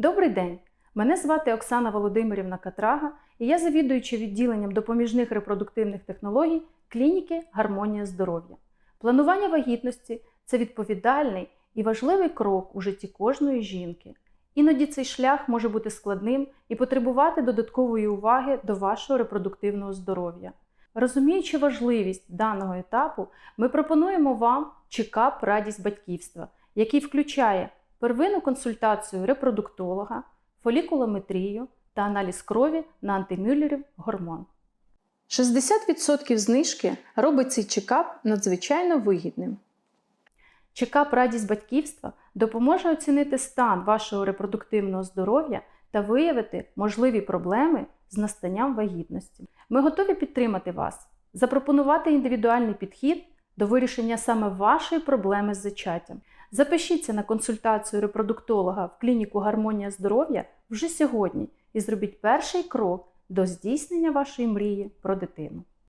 Добрий день! Мене звати Оксана Володимирівна Катрага, і я завідуюча відділенням допоміжних репродуктивних технологій клініки Гармонія здоров'я. Планування вагітності це відповідальний і важливий крок у житті кожної жінки. Іноді цей шлях може бути складним і потребувати додаткової уваги до вашого репродуктивного здоров'я. Розуміючи важливість даного етапу, ми пропонуємо вам чекап радість батьківства, який включає первинну консультацію репродуктолога, фолікулометрію та аналіз крові на антимюллерів гормон. 60% знижки робить цей чекап надзвичайно вигідним. Чекап радість батьківства допоможе оцінити стан вашого репродуктивного здоров'я та виявити можливі проблеми з настанням вагітності. Ми готові підтримати вас, запропонувати індивідуальний підхід до вирішення саме вашої проблеми з зачаттям. Запишіться на консультацію репродуктолога в клініку Гармонія здоров'я вже сьогодні і зробіть перший крок до здійснення вашої мрії про дитину.